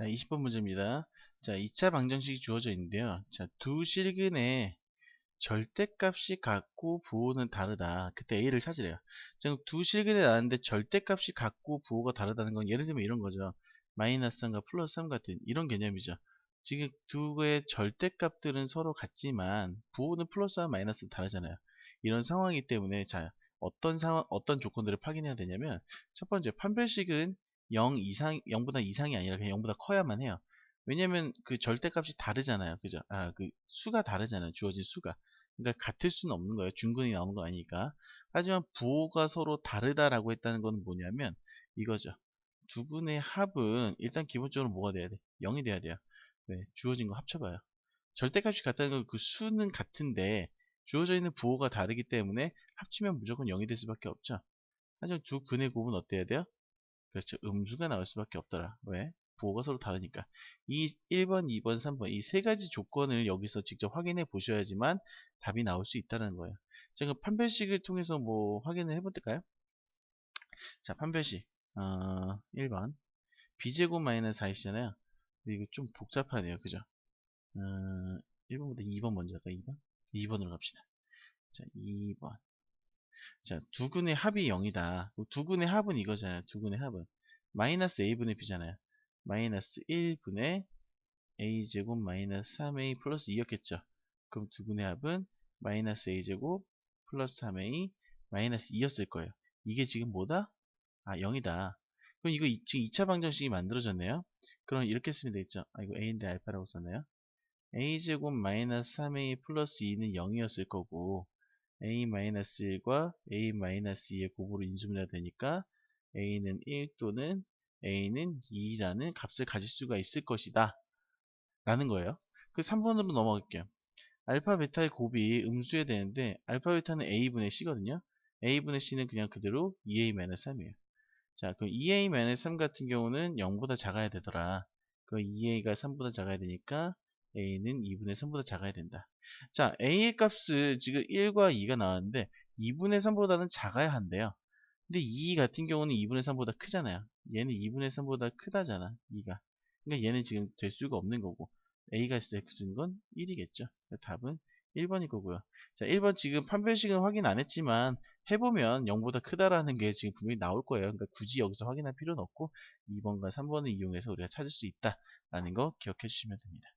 자, 20번 문제입니다. 자, 2차 방정식이 주어져 있는데요. 자, 두 실근의 절대값이 같고 부호는 다르다. 그때 A를 찾으래요. 지금 두 실근이 나왔는데 절대값이 같고 부호가 다르다는 건 예를 들면 이런 거죠. 마이너스 3과 플러스 3 같은 이런 개념이죠. 지금 두 개의 절대값들은 서로 같지만 부호는 플러스와 마이너스 다르잖아요. 이런 상황이기 때문에 자 어떤 상황 어떤 조건들을 확인해야 되냐면 첫 번째 판별식은 0 이상 0보다 이상이 아니라 그냥 0보다 커야만 해요. 왜냐면 그 절대값이 다르잖아요. 그죠? 아, 그 수가 다르잖아요. 주어진 수가. 그러니까 같을 수는 없는 거예요. 중근이 나오는 거 아니니까. 하지만 부호가 서로 다르다라고 했다는 건 뭐냐면 이거죠. 두 분의 합은 일단 기본적으로 뭐가 돼야 돼? 0이 돼야 돼요. 네, 주어진 거 합쳐봐요. 절대값이 같다는 건 그 수는 같은데 주어져 있는 부호가 다르기 때문에 합치면 무조건 0이 될 수밖에 없죠. 하지만 두 근의 곱은 어때야 돼요? 그렇죠. 음수가 나올 수밖에 없더라. 왜? 부호가 서로 다르니까. 이 1번, 2번, 3번 이 세 가지 조건을 여기서 직접 확인해 보셔야지만 답이 나올 수 있다는 거예요. 제가 판별식을 통해서 뭐 확인을 해볼까요? 자, 판별식. 어, 1번. b제곱 마이너스 4이잖아요. 근데 이거 좀 복잡하네요. 그죠? 어, 1번보다 2번 먼저 할까? 2번? 2번으로 갑시다. 자, 2번. 자, 두근의 합이 0이다. 두근의 합은 이거잖아요. 두근의 합은. 마이너스 a분의 b잖아요. 마이너스 1분의 a제곱 마이너스 3a 플러스 2였겠죠. 그럼 두근의 합은 마이너스 a제곱 플러스 3a 마이너스 2였을 거예요. 이게 지금 뭐다? 아 0이다. 그럼 이거 지금 2차 방정식이 만들어졌네요. 그럼 이렇게 쓰면 되겠죠. 아 이거 a인데 알파라고 썼네요. a제곱 마이너스 3a 플러스 2는 0이었을 거고 a-1과 a-2의 곱으로 인수분해가 되니까 a는 1 또는 a는 2라는 값을 가질 수가 있을 것이다. 라는 거예요. 그 3번으로 넘어갈게요. 알파 베타의 곱이 음수해야 되는데 알파 베타는 a분의 c거든요. A분의 c는 그냥 그대로 2a-3이에요. 자 그럼 2a-3 같은 경우는 0보다 작아야 되더라. 그 2a가 3보다 작아야 되니까 a는 2분의 3보다 작아야 된다. 자, a의 값을 지금 1과 2가 나왔는데 2분의 3보다는 작아야 한대요. 근데 2 같은 경우는 2분의 3보다 크잖아요. 얘는 2분의 3보다 크다잖아. 2가. 그러니까 얘는 지금 될 수가 없는 거고 a가 있을 때는 1이겠죠. 답은 1번일 거고요. 자, 1번 지금 판별식은 확인 안 했지만 해보면 0보다 크다라는 게 지금 분명히 나올 거예요. 그러니까 굳이 여기서 확인할 필요는 없고 2번과 3번을 이용해서 우리가 찾을 수 있다라는 거 기억해 주시면 됩니다.